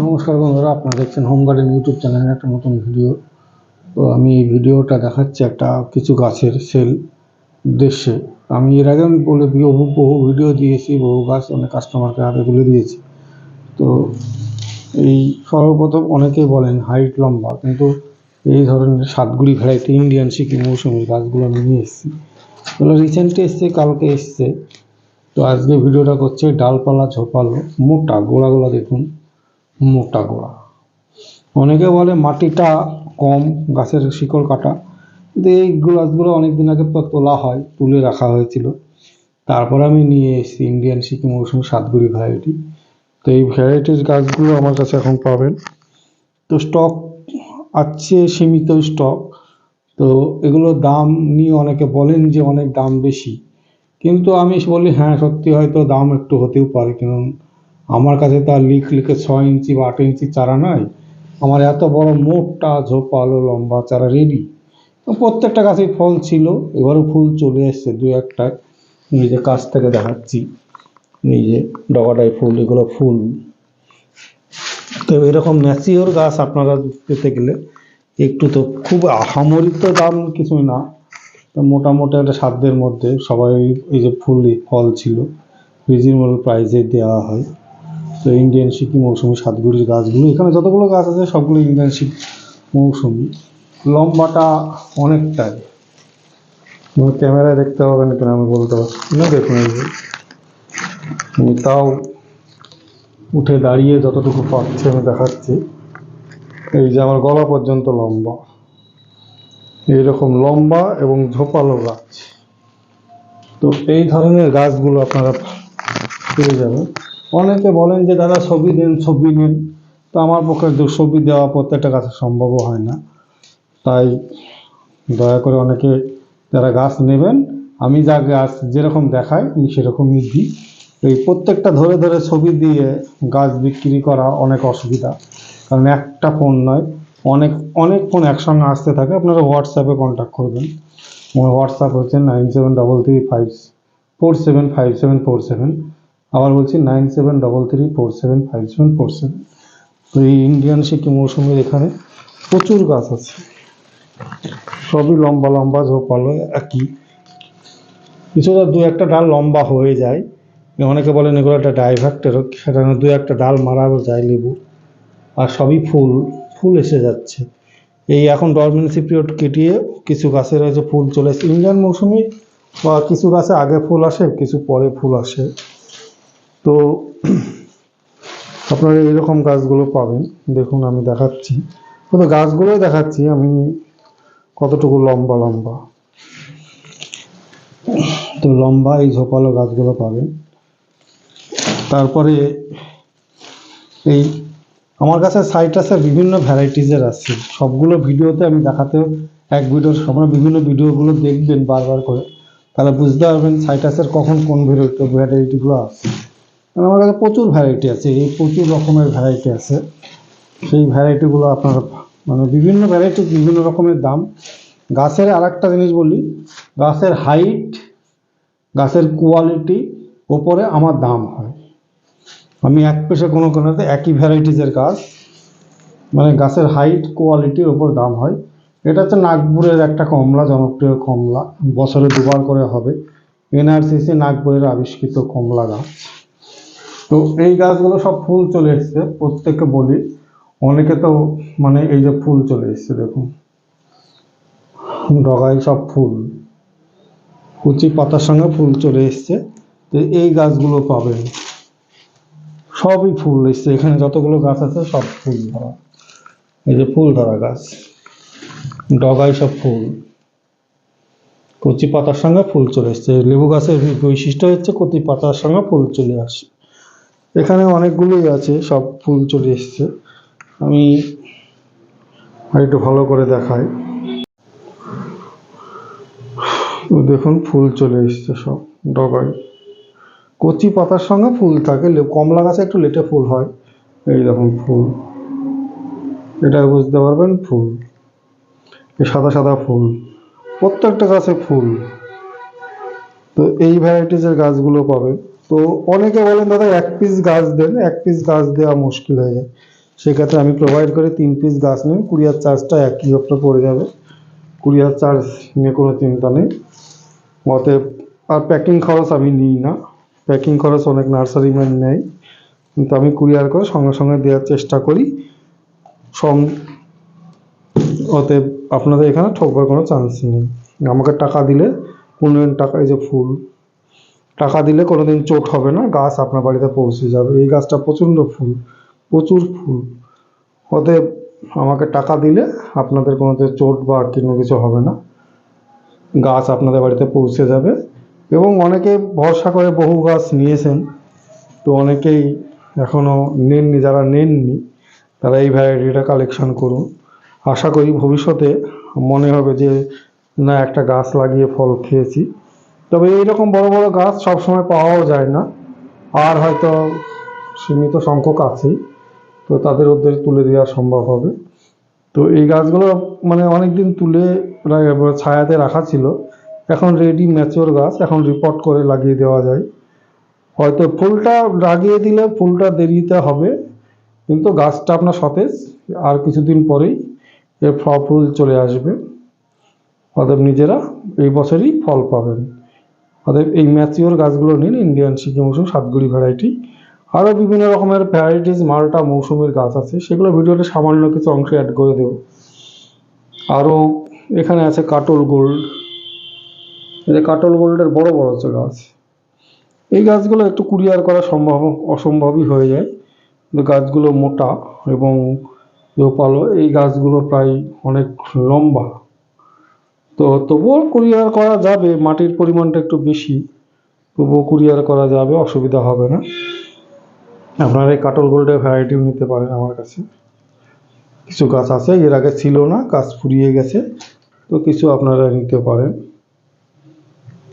নমস্কার বন্ধুরা, আপনারা দেখছেন হোম গার্ডেন ইউটিউব চ্যানেলের একটা নতুন ভিডিও তো আমি এই ভিডিওটা দেখাচ্ছি একটা কিছু গাছের সেল উদ্দেশ্যে। আমি এর আগে আমি বলে বহু বহু ভিডিও দিয়েছি, বহু গাছ অনেক কাস্টমারকে হাতে তুলে দিয়েছি। তো এই সর্বপ্রথম অনেকেই বলেন হাইট লম্বা, কিন্তু এই ধরনের সাতগুড়ি ভ্যারাইটি ইন্ডিয়ান সিকিম মৌসুমি গাছগুলো আমি নিয়ে এসেছি। এগুলো রিসেন্টলি এসছে, কালকে এসছে। তো আজকে ভিডিওটা করছে ডালপালা, ঝোপালো, মোটা গোড়াগুলো দেখুন, মোটা গোড়া। অনেকে বলে মাটিটা কম, গাছের শিকড় কাটা। কিন্তু এই গাছগুলো অনেক দিন আগে তোলা হয়, তুলে রাখা হয়েছিল। তারপর আমি নিয়ে এসেছি ইন্ডিয়ান সিকিম মৌসুমি সাতগুড়ি ভ্যারাইটি তো এই ভ্যারাইটির গাছগুলো আমার কাছে এখন পাবেন। তো স্টক আছে, সীমিত স্টক তো এগুলোর দাম নিয়ে অনেকে বলেন যে অনেক দাম বেশি। কিন্তু আমি বলি হ্যাঁ সত্যি হয়তো দাম একটু হতেও পারে, কারণ আমার কাছে তো আর লিক লিখে ছয় ইঞ্চি বা আট ইঞ্চি চারা নাই। আমার এত বড় মোটা ঝোপালো, লম্বা চারা রেডি প্রত্যেকটা গাছেই ফল ছিল, এবারও ফুল চলে এসছে দু একটা। যে কাছ থেকে দেখাচ্ছি নিজে যে ডগাটাই ফুল, এগুলো ফুল। তো এরকম ম্যাচিওর গাছ আপনারা পেতে গেলে একটু তো খুব আহামরি তো দাম কিছুই না। মোটামুটি একটা সাধ্যের মধ্যে সবাই এই যে ফুল ফল ছিল রিজনেবল প্রাইসে দেওয়া হয়। তো ইন্ডিয়ান সিকি মৌসুমি সাতগুড়ির গাছগুলো, এখানে যতগুলো গাছ আছে সবগুলো ইন্ডিয়ান সিক মৌসুমি। লম্বাটা অনেকটাই। ক্যামেরায় দেখতে হবে না কেন আমি বলতে পারছি না, দেখুন আমি তাও উঠে দাঁড়িয়ে যতটুকু পাচ্ছি আমি দেখাচ্ছি। এই যে আমার গলা পর্যন্ত লম্বা। এইরকম লম্বা এবং ঝোপালো গাছ। তো এই ধরনের গাছগুলো আপনারা পেয়ে যাবেন। অনেকে বলেন যে, দাদা, ছবি দেন, ছবি নেন। তো আমার পক্ষে ছবি দেওয়া প্রত্যেকটা গাছে সম্ভবও হয় না। তাই দয়া করে অনেকে যারা গাছ নেবেন, আমি যা গাছ যেরকম দেখাই, আমি সেরকমই দিই। এই প্রত্যেকটা ধরে ধরে ছবি দিয়ে গাছ বিক্রি করা অনেক অসুবিধা। কারণ একটা ফোন নয় অনেক ফোন একসঙ্গে আসতে থাকে। আপনারা হোয়াটসঅ্যাপে কন্ট্যাক্ট করবেন। আমার হোয়াটসঅ্যাপ হচ্ছে nine seven double three five four seven five seven four seven আবার বলছি nine seven double three four seven five seven four seven তো এই ইন্ডিয়ান সিকিম মৌসুমের এখানে প্রচুর গাছ আছে। সবই লম্বা লম্বা, ঝোপালো, একই। কিছুটা দু একটা ডাল লম্বা হয়ে যায়। অনেকে বলেন এগুলো একটা ডাইভার্টের সেটা দু একটা ডাল মারাও যায় লেবু। আর সবই ফুল। ফুল এসে যাচ্ছে। এই এখন ডরমেন্সি পিরিয়ড কেটিয়ে কিছু গাছে রয়েছে ফুল চলে এসেছে। ইন্ডিয়ান মৌসুমি বা কিছু গাছে আগে ফুল আসে, কিছু পরে ফুল আসে। তো আপনারা এইরকম গাছগুলো পাবেন। দেখুন, আমি দেখাচ্ছি। শুধু গাছগুলোই দেখাচ্ছি। আমি কতটুকু লম্বা লম্বা। তো লম্বা এই ঝোপালো গাছগুলো পাবেন। তারপরে এই আমার কাছে সাইট্রাসে বিভিন্ন ভ্যারাইটিজের আছে। সবগুলো ভিডিওতে আমি দেখাতেও এক ভিডিওর সময় বিভিন্ন ভিডিওগুলো দেখবেন বারবার করে। তাহলে বুঝতে পারবেন সাইট্রাসের কখন কোন ভ্যারাইটি ভ্যারাইটিগুলো আছে। আমার কাছে প্রচুর ভ্যারাইটি আছে, এই প্রচুর রকমের ভ্যারাইটি আছে। সেই ভ্যারাইটিগুলো আপনার মানে বিভিন্ন ভ্যারাইটি বিভিন্ন রকমের দাম। গাছের আর একটা জিনিস বলি, গাছের হাইট গাছের কোয়ালিটি ওপরে আমার দাম হয়। আমি এক পেশে কোনো কোনোতে একই ভ্যারাইটিজের গাছ মানে গাছের হাইট কোয়ালিটির ওপর দাম হয়। এটা হচ্ছে নাগপুরের একটা কমলা, জনপ্রিয় কমলা। বছরে দুবার করে হবে। এনআরসিসি নাগপুরের আবিষ্কৃত কমলা গাছ। তো এই গাছগুলো সব ফুল চলে এসছে, প্রত্যেককে বলি। অনেকে তো মানে এই যে ফুল চলে এসছে, দেখুন। ডগায় সব ফুল। কুচি পাতার সঙ্গে ফুল চলে এসছে। তো এই গাছগুলো পাবেন। সবই ফুল এসছে। এখানে যতগুলো গাছ আছে সব ফুল ধরা। এই যে ফুল ধরা গাছ। ডগায় সব ফুল। কচি পাতার সঙ্গে ফুল চলে এসছে। লেবু গাছের বৈশিষ্ট্য হচ্ছে কচি পাতার সঙ্গে ফুল চলে আসে। এখানে অনেকগুলোই আছে, সব ফুল চলে এসছে। আমি একটু ভালো করে দেখাই। দেখুন, ফুল চলে এসছে সব ডগায়। কচি পাতার সঙ্গে ফুল থাকে। কমলা গাছে একটু লেটে ফুল হয়। এই রকম ফুল। এটা বুঝতে পারবেন, ফুল। সাদা সাদা ফুল। প্রত্যেকটা গাছে ফুল। তো এই ভ্যারাইটিসের গাছগুলো পাবেন। তো অনেকে বলেন, দাদা, এক পিস গাছ দেন। এক পিস গাছ দেওয়া মুশকিল হয়ে যায়। সেক্ষেত্রে আমি প্রোভাইড করি, তিন পিস গাছ নিন। কুরিয়ার চার্জটা একই আপনার পড়ে যাবে। কুরিয়ার চার্জ নিয়ে কোনো চিন্তা নেই। অতএব আর প্যাকিং খরচ আমি নিই না। প্যাকিং খরচ অনেক নার্সারি ম্যান নেয়। কিন্তু আমি কুরিয়ার করে সঙ্গে সঙ্গে দেওয়ার চেষ্টা করি। সং অতএব আপনাদের এখানে ঠকবার কোনো চান্স নেই। আমাকে টাকা দিলে, পনেরো টাকা, এই যে ফুল, টাকা দিলে কোনোদিন চোট হবে না, গাছ আপনার বাড়িতে পৌঁছে যাবে। এই গাছটা প্রচণ্ড ফুল, প্রচুর ফুল। অতএব আমাকে টাকা দিলে আপনাদের কোনোদিন চোট বা কোনো কিছু হবে না। গাছ আপনাদের বাড়িতে পৌঁছে যাবে। এবং অনেকে ভরসা করে বহু গাছ নিয়েছেন। তো অনেকেই এখনও নেননি, যারা নেননি, তারা এই ভ্যারাইটিটা কালেকশন করুন। আশা করি ভবিষ্যতে মনে হবে যে, না, একটা গাছ লাগিয়ে ফল খেয়েছি। তবে এইরকম বড় বড় গাছ সবসময় পাওয়াও যায় না। আর হয়তো সীমিত সংখ্যক আছেই, তো তাদের উদ্দেশ্যে তুলে দেওয়া সম্ভব হবে। তো এই গাছগুলো মানে অনেক দিন তুলে ছায়াতে রাখা ছিল। এখন রেডি ম্যাচিওর গাছ, এখন রিপোর্ট করে লাগিয়ে দেওয়া যায়। হয়তো ফুলটা লাগিয়ে দিলে ফুলটা দেরিতে হবে, কিন্তু গাছটা আপনার সতেজ, আর কিছুদিন পরেই এর ফল ফুল চলে আসবে। অতএব নিজেরা এই বছরই ফল পাবেন। অতএব এই ম্যাচিওর গাছগুলো নিন ইন্ডিয়ান সিকি মৌসুম, সাতগুড়ি ভ্যারাইটি আরও বিভিন্ন রকমের ভ্যারাইটিস মালটা মৌসুমের গাছ আছে, সেগুলো ভিডিওতে সামান্য কিছু অংশ অ্যাড করে দেব। আরও এখানে আছে কাটল গোল্ড যে কাটল গোল্ডের বড় বড় যে গাছ, এই গাছগুলো একটু কুরিয়ার করা সম্ভব, অসম্ভবই হয়ে যায়। কিন্তু গাছগুলো মোটা এবং রোপালো এই গাছগুলো প্রায় অনেক লম্বা। তো তবুও কুরিয়ার করা যাবে, মাটির পরিমাণটা একটু বেশি, তবুও কুরিয়ার করা যাবে, অসুবিধা হবে না। আপনারা এই কাটল গোল্ডের ভ্যারাইটিও নিতে পারেন আমার কাছে। কিছু গাছ আছে, এর আগে ছিল না, গাছ ফুরিয়ে গেছে, তো কিছু আপনারা নিতে পারেন।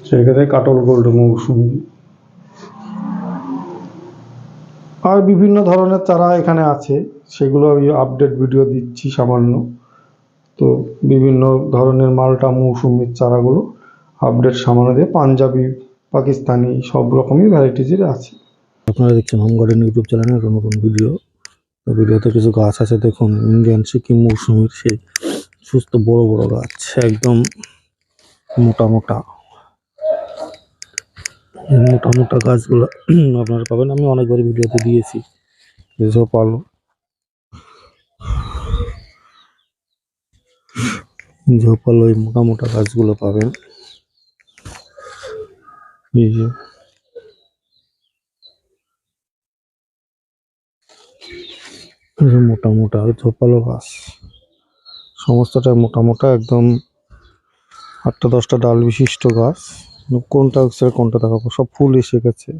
সেক্ষেত্রে কাটল গোল্ড মৌসুমি। আর বিভিন্ন ধরনের চারা এখানে আছে, সেগুলো আমি আপডেট ভিডিও দিচ্ছি সামান্য। তো বিভিন্ন ধরনের মালটা মৌসুমির চারাগুলো আপডেট সামান্য দিয়ে পাঞ্জাবি, পাকিস্তানি সব রকমই ভ্যারাইটিজের আছে। আপনারা দেখছেন হোম গার্ডেন ইউটিউব চ্যানেলের একটা নতুন ভিডিও তো ভিডিওতে কিছু গাছ আছে, দেখুন ইন্ডিয়ান সিকিম মৌসুমির সেই সুস্থ বড় বড় গাছ, একদম মোটা মোটা। মোটা মোটা গাছগুলো আপনারা পাবেন। আমি অনেকবার ভিডিওতে দিয়েছি যেসব পালো ঝোপালো ওই মোটা মোটা গাছগুলো পাবেন। মোটা মোটা ঝোপালো গাছ। সমস্তটা মোটা মোটা একদম আটটা দশটা ডাল বিশিষ্ট গাছ। কোনটা ছেড়ে কোনটা দেখাবো? সব ফুল এসে গেছে।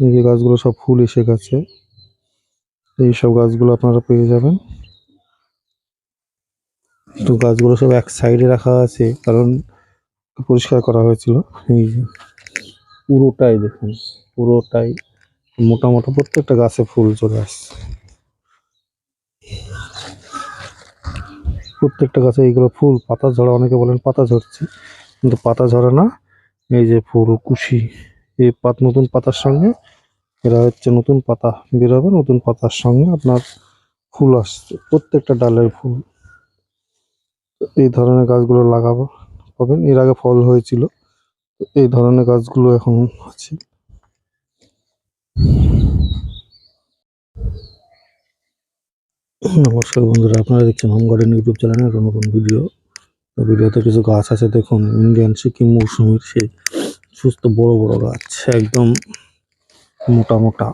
এই গাছগুলো সব ফুল এসে গেছে। এই সব গাছগুলো আপনারা পেয়ে যাবেন। তো গাছগুলো সব এক সাইডে রাখা আছে, কারণ পরিষ্কার করা হয়েছিল। এই পুরোটাই দেখুন, পুরোটাই মোটা মোটা প্রত্যেকটা গাছে ফুল চলে আসছে। প্রত্যেকটা গাছে এইগুলো ফুল, পাতা ঝরা, অনেকে বলেন পাতা ঝরছে, কিন্তু পাতা ঝরে না। এই যে ফুল কুশি, এই পাত নতুন পাতার সঙ্গে এরা হচ্ছে নতুন পাতা বেরোবে, নতুন পাতার সঙ্গে আপনার ফুল আসছে, প্রত্যেকটা ডালের ফুল। এই ধরনের গাছগুলো লাগাবো, পাবেন। এর আগে ফল হয়েছিল এই ধরনের গাছগুলো এখন আছে। নমস্কার বন্ধুরা, আপনারা দেখছেন হোম গার্ডেন ইউটিউব চ্যানেলের একটা নতুন ভিডিও। ভিডিওতে কিছু গাছ আছে, দেখুন, ইন্ডিয়ান সিকিম মৌসুমির সেই সুস্থ বড় বড় গাছ, একদম মোটা মোটা।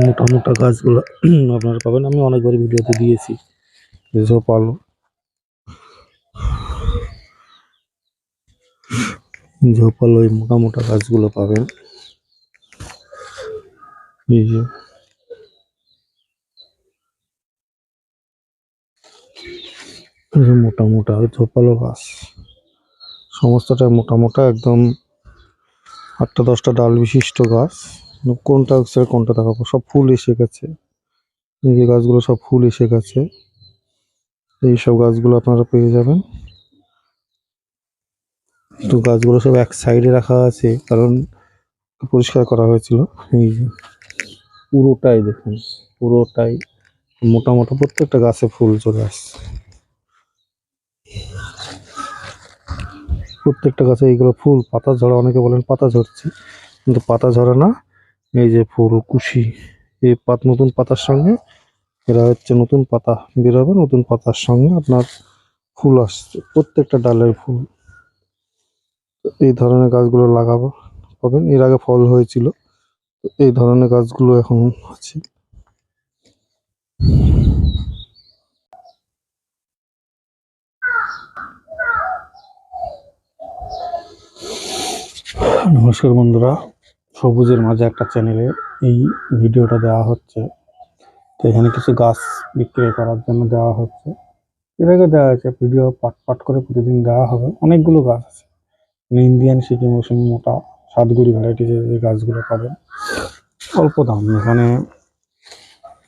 মোটা মোটা গাছগুলো আপনারা পাবেন। আমি অনেকবার ভিডিওতে দিয়েছি যেসব পালো ঝোপালো এই মোটা মোটা গাছগুলো পাবেন। এই যে এই যে মোটা মোটা ঝোপালো গাছ। সমস্তটা মোটা মোটা, একদম আটটা দশটা ডাল বিশিষ্ট গাছ। কোনটা ছেড়ে কোনটা দেখাবো? সব ফুল এসে গেছে। এই গাছগুলো সব ফুল এসে গেছে। এই সব গাছগুলো আপনারা পেয়ে যাবেন। তো গাছগুলো সব এক সাইডে রাখা আছে, কারণ পরিষ্কার করা হয়েছিল। এই পুরোটাই দেখুন, পুরোটাই মোটা মোটা, প্রত্যেকটা গাছে ফুল চলে আসছে। প্রত্যেকটা গাছে এইগুলো ফুল, পাতা ঝরা, অনেকে বলেন পাতা ঝরছে, কিন্তু পাতা ঝরে না। এই যে ফুল, কুশি, এই পাত নতুন পাতার সঙ্গে এরা হচ্ছে নতুন পাতা বেরোবে, নতুন পাতার সঙ্গে আপনার ফুল আসছে, প্রত্যেকটা ডালের ফুল। এই ধরনের গাছগুলো লাগাবো, পাবেন। এর আগে ফল হয়েছিল এই ধরনের গাছগুলো এখন আছে। নমস্কার বন্ধুরা। সবুজের মাঝে একটা চ্যানেলে এই ভিডিওটা দেওয়া হচ্ছে। তো এখানে কিছু গাছ বিক্রি করার জন্য দেওয়া হচ্ছে। এর আগে দেওয়া হয়েছে ভিডিও, পাট পাট করে প্রতিদিন দেওয়া হবে। অনেকগুলো গাছ আছে। ইন্ডিয়ান সিকিম মৌসুমি মোটা, সাতগুড়ি ভ্যারাইটিজের যে গাছগুলো পাবেন। অল্প দাম। এখানে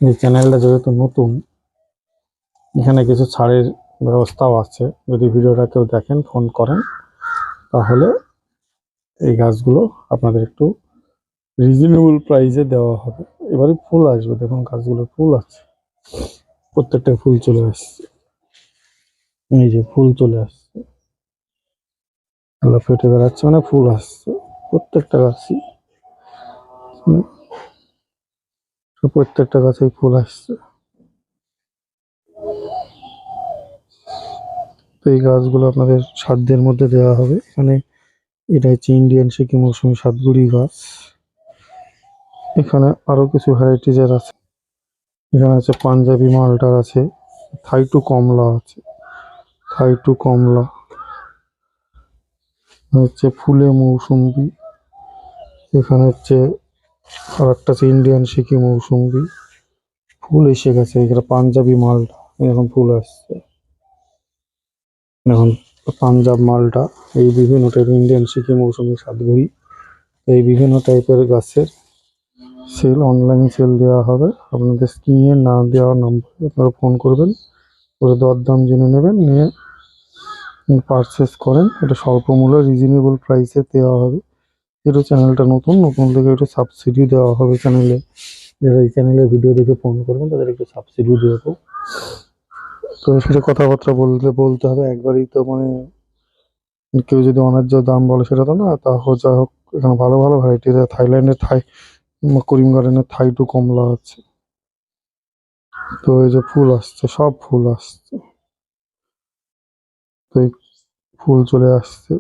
এই চ্যানেলটা যেহেতু নতুন, এখানে কিছু ছাড়ের ব্যবস্থাও আছে। যদি ভিডিওটা কেউ দেখেন ফোন করেন, তাহলে এই গাছগুলো আপনাদের একটু রিজনেবল প্রাইসে দেওয়া হবে। এবারে ফুল আসবে, দেখুন গাছগুলো ফুল আছে। প্রত্যেকটা ফুল চলে আসছে। এই যে ফুল চলে আসছে। এগুলো ফেটে বেড়াচ্ছে মানে ফুল আসছে। প্রত্যেকটা গাছই। প্রত্যেকটা গাছেই ফুল আসছে। তো এই গাছগুলো আপনাদের সাধ্যের মধ্যে দেওয়া হবে। এখানে এটা হচ্ছে ইন্ডিয়ান সিকিম মৌসুমি সাতগুড়ি গাছ এখানে আরও কিছু ভ্যারাইটিজের আছে। এখানে আছে পাঞ্জাবি মালটার আছে, থাই টু কমলা আছে, থাই টু কমলা। হচ্ছে ফুলে মৌসুম্বি এখানে হচ্ছে আর একটা আছে ইন্ডিয়ান সিকিম মৌসুম্বি ফুল এসে গেছে, এখানে পাঞ্জাবি মালটা এখন ফুল আসছে। এখন পাঞ্জাব মালটা, এই বিভিন্ন টাইপের ইন্ডিয়ান সিকিম মৌসুমি সাতগুড়ি এই বিভিন্ন টাইপের গাছের সেল অনলাইন সেল দেওয়া হবে। আপনাদের স্ক্রিনে না দেওয়া নাম্বারে আপনারা ফোন করবেন করে দরদাম জেনে নেবেন, নিয়ে পারচেস করেন। এটা স্বল্প মূল্যে রিজনেবল প্রাইসে দেওয়া হবে। এটা চ্যানেলটা নতুন নতুন থেকে একটু সাবসিডি দেওয়া হবে চ্যানেলে যারা এই চ্যানেলে ভিডিও দেখে ফোন করবেন, তাদের একটু সাবসিডি দেবো তো সেটা কথাবার্তা বলতে বলতে হবে। একবারই তো মানে কেউ যদি অন্যায্য দাম বলে সেটা তো না, তা হোক, যা হোক, এখানে ভালো ভালো ভ্যারাইটি থাইল্যান্ডের থাই, করিম গার্ডেনের থাই টু কমলা আছে। তো এই যে ফুল আসছে, সব ফুল আসছে। তো এই ফুল চলে আসছে।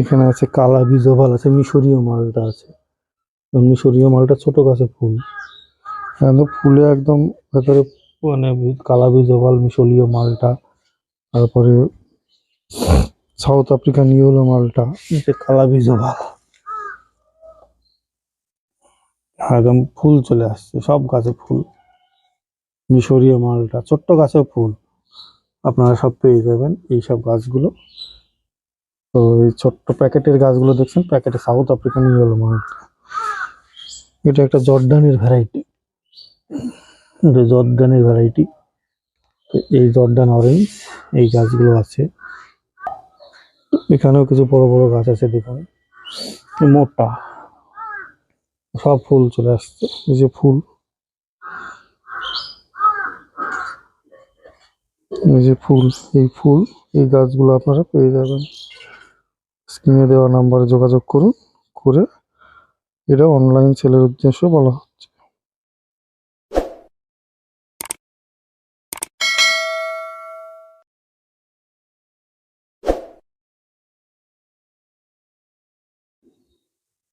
এখানে আছে কালা বীজভাল আছে মিশরীয় মালটা আছে। মিশরীয় মালটা ছোট গাছে ফুল। একদম ফুলে একদম ভেতরে মানে কালা বীজভাল মিশরীয় মালটা, তারপরে সাউথ আফ্রিকান ইয়েলো মালটা নিচে কালা বীজভাল একদম ফুল চলে আসছে, সব গাছে ফুল। মিশরীয় মালটা, ছোট্ট গাছেও ফুল। আপনারা সব পেয়ে যাবেন এই সব গাছগুলো। তো এই ছোট্ট প্যাকেটের গাছগুলো দেখছেন, প্যাকেটে সাউথ আফ্রিকান ইয়েলো মালটা। এটা একটা জর্ডানের ভ্যারাইটি। জর্ডানের ভ্যারাইটি এই জর্ডান অরেঞ্জ এই গাছগুলো আছে। এখানেও কিছু বড় বড় গাছ আছে, দেখুন। মোটা। সব ফুল চলে আসছে, এই যে ফুল। এই যে ফুল, এই ফুল, এই গাছগুলো আপনারা পেয়ে যাবেন। স্ক্রিনে দেওয়া নাম্বারে যোগাযোগ করুন, করে এটা অনলাইন সেলের উদ্দেশ্য বলা হচ্ছে।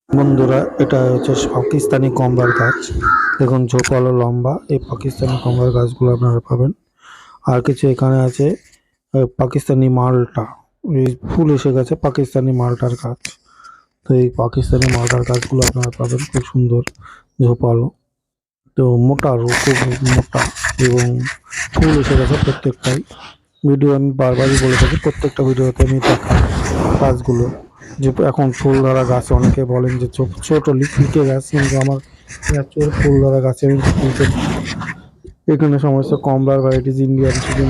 বন্ধুরা, এটা হচ্ছে পাকিস্তানি কম্বার গাছ। দেখুন, ঝোপালো লম্বা। এই পাকিস্তানি কম্বার গাছগুলো আপনারা পাবেন। আর কিছু এখানে আছে পাকিস্তানি মালটা। ফুল এসে গেছে পাকিস্তানি মালটার গাছ। তো এই পাকিস্তানি মালটার গাছগুলো আপনারা পাবেন, খুব সুন্দর ঝোপালো। তো মোটা রো খুব মোটা এবং ফুল এসে গেছে প্রত্যেকটাই। ভিডিও আমি বারবারই বলে থাকি, প্রত্যেকটা ভিডিওতে আমি দেখাই গাছগুলো। যে এখন ফুল ধরা গাছে অনেকে বলেন যে চো- ছোট লিখে গাছ কিন্তু আমার ন্যাচুরাল ফুল ধরা গাছে আমি এখানে সমস্ত কমলার ভ্যারাইটিস ইন্ডিয়ান শুধু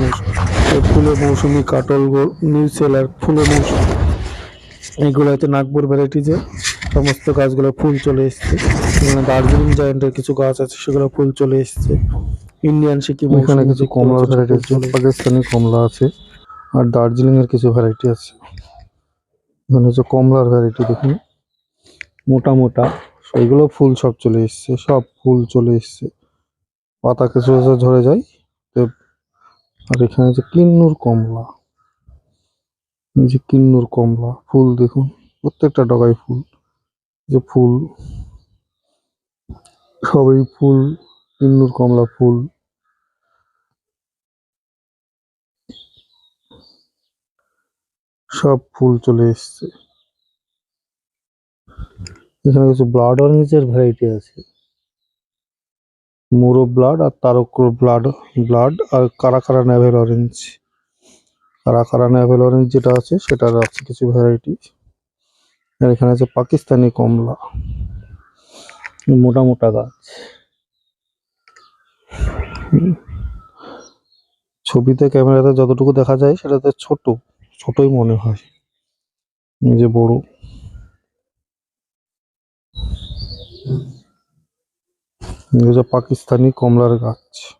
ফুলের মৌসুমি কাটল নিউ সেলার ফুলের মৌসুমি। এইগুলো হয়তো নাগপুর ভ্যারাইটিসে সমস্ত গাছগুলো ফুল চলে এসছে। এখানে দার্জিলিং জায়েন্টের কিছু গাছ আছে সেগুলো ফুল চলে এসছে। ইন্ডিয়ান সিকিম এখানে কিছু কমলার ভ্যারাইটি আছে পাকিস্তানি কমলা আছে আর দার্জিলিংয়ের কিছু ভ্যারাইটি আছে। এখানে হচ্ছে কমলার ভ্যারাইটি দেখুন। মোটা মোটা, সেইগুলো ফুল সব চলে এসছে, সব ফুল চলে এসছে। পাতা কিছু ঝরে যায়। আর এখানে হচ্ছে কিন্নুর কমলা। এই যে কিন্নুর কমলা, ফুল দেখুন, প্রত্যেকটা ডগায় ফুল। যে ফুল, সবই ফুল, কিন্নুর কমলা ফুল। সব ফুল চলে এসছে। এখানে কিছু ব্লাড অরেঞ্জের ভ্যারাইটি আছে। মোরো ব্লাড আর তারক ব্লাড ব্লাড আর কারা কারা নেভেল অরেঞ্জ কারা কারা নেভেল অরেঞ্জ যেটা আছে, সেটার আছে কিছু ভ্যারাইটি আর এখানে আছে পাকিস্তানি কমলা। মোটা মোটা গাছ। ছবিতে ক্যামেরাতে যতটুকু দেখা যায়, সেটাতে ছোট। ছোটই মনে হয়। যে বড়। পাকিস্তানি কমলার গাছ।